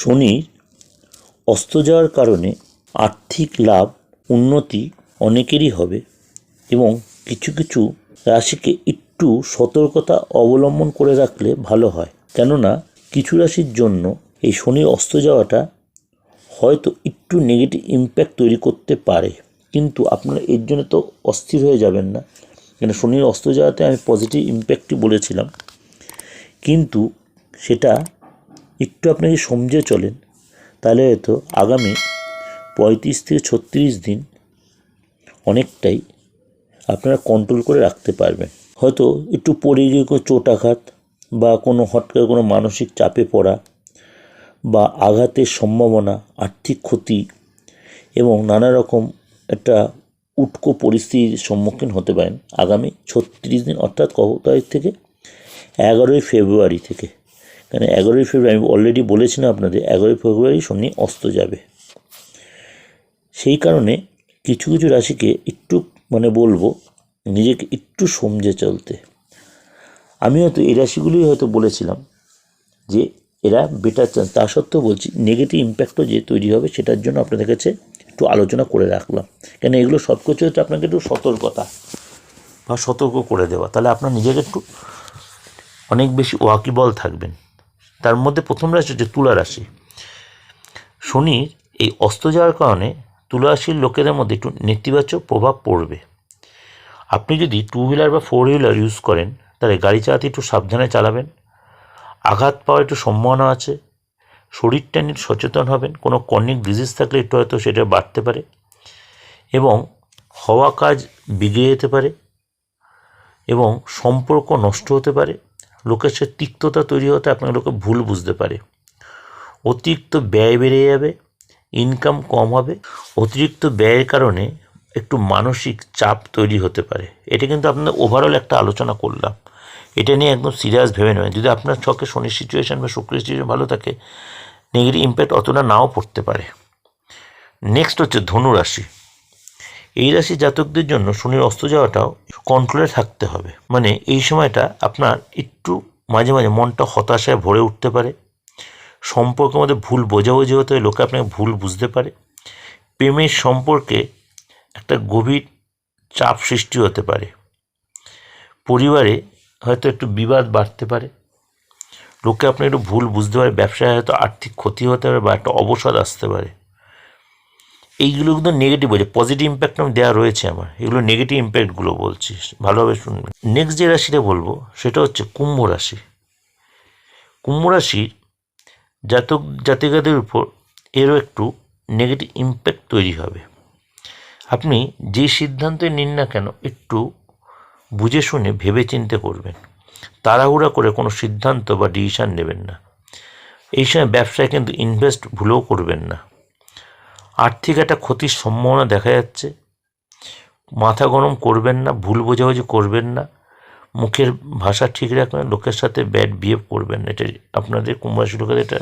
শনি অস্ত যাওয়ার কারণে আর্থিক লাভ, উন্নতি অনেকেরই হবে এবং কিছু কিছু রাশিকে একটু সতর্কতা অবলম্বন করে রাখলে ভালো হয়। কেননা, কিছু রাশির জন্য এই শনির অস্ত যাওয়াটা হয়তো একটু নেগেটিভ ইম্প্যাক্ট তৈরি করতে পারে। কিন্তু আপনারা এর জন্য তো অস্থির হয়ে যাবেন না। কেন, শনির অস্ত যাওয়াতে আমি পজিটিভ ইম্প্যাক্টই বলেছিলাম। কিন্তু সেটা একটু আপনাকে সমঝে চলেন, তাহলে হয়তো আগামী পঁয়ত্রিশ থেকে ছত্রিশ দিন অনেকটাই আপনারা কন্ট্রোল করে রাখতে পারবেন। হয়তো একটু পড়ে গিয়ে কোনো চোট আঘাত বা কোনো হট করে কোনো মানসিক চাপে পড়া বা আঘাতের সম্ভাবনা, আর্থিক ক্ষতি এবং নানা রকম একটা উটকো পরিস্থিতির সম্মুখীন হতে পারেন আগামী ছত্রিশ দিন, অর্থাৎ কত তারিখ থেকে? এগারোই ফেব্রুয়ারি থেকে। কারণ এগারোই ফেব্রুয়ারি, আমি অলরেডি বলেছিলাম আপনাদের, এগারোই ফেব্রুয়ারি শনি অস্ত যাবে। সেই কারণে কিছু কিছু রাশিকে একটু মানে বলব, নিজেকে একটু সমঝে চলতে। আমি হয়তো এই রাশিগুলোই হয়তো বলেছিলাম যে এরা বেটার চান্স তা সত্ত্বেও বলছি নেগেটিভ ইম্প্যাক্টও যে তৈরি হবে সেটার জন্য আপনাদের কাছে একটু আলোচনা করে রাখলাম। কেন এগুলো সব কিছু হচ্ছে আপনাকে একটু সতর্কতা বা সতর্ক করে দেওয়া। তাহলে আপনার নিজেকে একটু অনেক বেশি ওয়াকিবল থাকবেন। তার মধ্যে প্রথম রাশি হচ্ছে তুলা রাশি। শনির এই অস্ত যাওয়ার কারণে তুলা রাশির লোকেদের মধ্যে একটু নেতিবাচক প্রভাব পড়বে। আপনি যদি টু হুইলার বা ফোর হুইলার ইউজ করেন, তাহলে গাড়ি চালাতে একটু সাবধানে চালাবেন। আঘাত পাওয়ার একটু সম্ভাবনা আছে। শরীরটা নিয়ে সচেতন হবেন। কোনো কর্নিক ডিজিজ থাকলে একটু হয়তো সেটা বাড়তে পারে। এবং হওয়া কাজ বিগড়ে যেতে পারে। এবং সম্পর্ক নষ্ট হতে পারে। লোকের সে তিক্ততা তৈরি হতে আপনার লোকে ভুল বুঝতে পারে। অতিরিক্ত ব্যয় বেড়ে যাবে ইনকাম কম হবে, অতিরিক্ত ব্যয়ের কারণে একটু মানসিক চাপ তৈরি হতে পারে। এটা কিন্তু আপনাদের ওভারঅল একটা আলোচনা করলাম। এটা নিয়ে একদম সিরিয়াস ভেবে নেবেন। যদি আপনার ছকে শনির সিচুয়েশান বা শুক্রের সিচুয়েশন ভালো থাকে নেগেটিভ ইম্প্যাক্ট অতটা নাও পড়তে পারে। নেক্সট হচ্ছে ধনু রাশি এই রাশি জাতকদের জন্য শনির অস্ত যাওয়াটাও কন্ট্রোলে থাকতে হবে। মানে এই সময়টা আপনার একটু মাঝে মাঝে মনটা হতাশায় ভরে উঠতে পারে। সম্পর্কের মধ্যে ভুল বোঝাবুঝি হতে হয় লোকে আপনাকে ভুল বুঝতে পারে। প্রেমের সম্পর্কে একটা গভীর চাপ সৃষ্টি হতে পারে। পরিবারে হয়তো একটু বিবাদ বাড়তে পারে। লোকে আপনি একটু ভুল বুঝতে পারে, ব্যবসায় হয়তো আর্থিক ক্ষতি হতে পারে বা একটা অবসাদ আসতে পারে। এইগুলো কিন্তু নেগেটিভ বলছে পজিটিভ ইম্প্যাক্ট আমি দেওয়া রয়েছে আমার। এগুলো নেগেটিভ ইম্প্যাক্টগুলো বলছি, ভালোভাবে শুনবেন। নেক্সট যে রাশিটা বলব, সেটা হচ্ছে কুম্ভ রাশি। কুম্ভ রাশির জাতক, জাতিকাদের উপর এরও একটু নেগেটিভ ইম্প্যাক্ট তৈরি হবে। আপনি যে সিদ্ধান্তই নিন না কেন, একটু বুঝে শুনে ভেবে চিন্তে করবেন। তাড়াহুড়া করে কোনো সিদ্ধান্ত বা ডিসিশান নেবেন না। এই সময় ব্যবসায় কিন্তু ইনভেস্ট ভুলেও করবেন না। আর্থিক একটা ক্ষতির সম্ভাবনা দেখা যাচ্ছে। মাথা গরম করবেন না, ভুল বোঝাবুঝি করবেন না। মুখের ভাষা ঠিক রাখবেন, লোকের সাথে ব্যাড বিহেভ করবেন। এটা আপনাদের কুম্ভরাশি লোকের এটা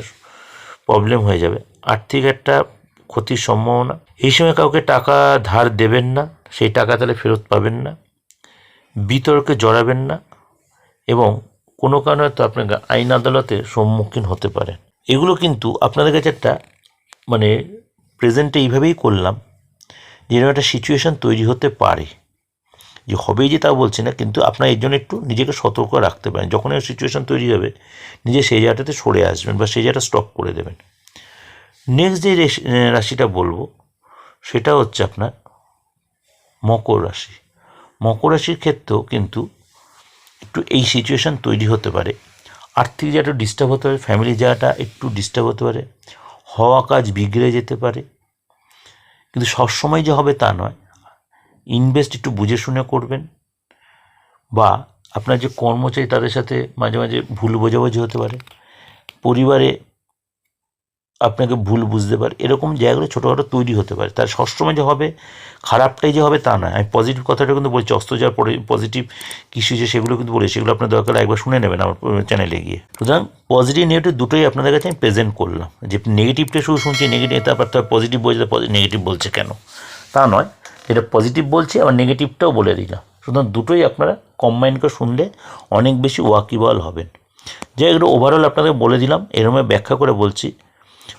প্রবলেম হয়ে যাবে। আর্থিক একটা ক্ষতির সম্ভাবনা। এই সময় কাউকে টাকা ধার দেবেন না, সেই টাকা তাহলে ফেরত পাবেন না। বিতর্কে জড়াবেন না এবং কোনো কারণে হয়তো আপনাকে আইন আদালতের সম্মুখীন হতে পারেন। এগুলো কিন্তু আপনাদের কাছে একটা মানে প্রেজেন্টে এইভাবেই করলাম যেরকম একটা সিচুয়েশান তৈরি হতে পারে। যে হবেই যে তা বলছি না, কিন্তু আপনার এর জন্য একটু নিজেকে সতর্ক রাখতে পারেন। যখন এই সিচুয়েশান তৈরি হবে, নিজে সেই জায়গাটাতে সরে আসবেন বা সেই জায়গাটা স্টপ করে দেবেন। নেক্সট যে রেশ- রাশিটা বলব, সেটা হচ্ছে আপনার মকর রাশি। মকর রাশির ক্ষেত্রেও কিন্তু একটু এই সিচুয়েশান তৈরি হতে পারে। আর্থিক জায়গাটা ডিস্টার্ব হতে পারে ফ্যামিলি জায়গাটা একটু ডিস্টার্ব হতে পারে। হওয়া কাজ বিগড়ে যেতে পারে। কিন্তু সবসময় যে হবে তা নয়। ইনভেস্ট একটু বুঝে শুনে করবেন। বা আপনার যে কর্মচারী তাদের সাথে মাঝে মাঝে ভুল বোঝাবুঝি হতে পারে। পরিবারে আপনাকে ভুল বুঝতে পারে। এরকম জায়গাগুলো ছোটোখাটো তৈরি হতে পারে। তার সবসময় যে হবে, খারাপটাই যে হবে তা নয়। আমি পজিটিভ কথাটা কিন্তু বলছি অস্ত যাওয়ার পরে পজিটিভ কিছু যে সেগুলো কিন্তু বলি সেগুলো আপনার দরকার একবার শুনে নেবেন আমার চ্যানেলে গিয়ে। সুতরাং পজিটিভ নেগেটিভ দুটোই আপনাদের কাছে আমি প্রেজেন্ট করলাম। যে নেগেটিভটা শুধু শুনছি নেগেটিভ তারপর তার পজিটিভ বলছে নেগেটিভ বলছে কেন? তা নয়। যেটা পজিটিভ বলছে, আবার নেগেটিভটাও বলে দিলাম। সুতরাং দুটোই আপনারা কম্বাইন করে শুনলে অনেক বেশি ওয়াকিবল হবেন। যে এগুলো ওভারঅল আপনাদের বলে দিলাম। এরমে ব্যাখ্যা করে বলছি।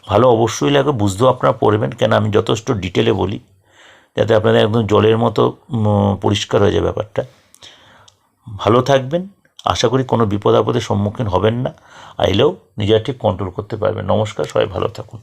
ভালো অবশ্যই লাগে, বুঝতেও আপনারা পড়বেন, কেন আমি যথেষ্ট ডিটেলে বলি, যাতে আপনাদের একদম জলের মতো পরিষ্কার হয়ে যায় ব্যাপারটা। ভালো থাকবেন, আশা করি কোনো বিপদ আপদের সম্মুখীন হবেন না। আইলেও নিজের ঠিক কন্ট্রোল করতে পারবেন। নমস্কার, সবাই ভালো থাকুন।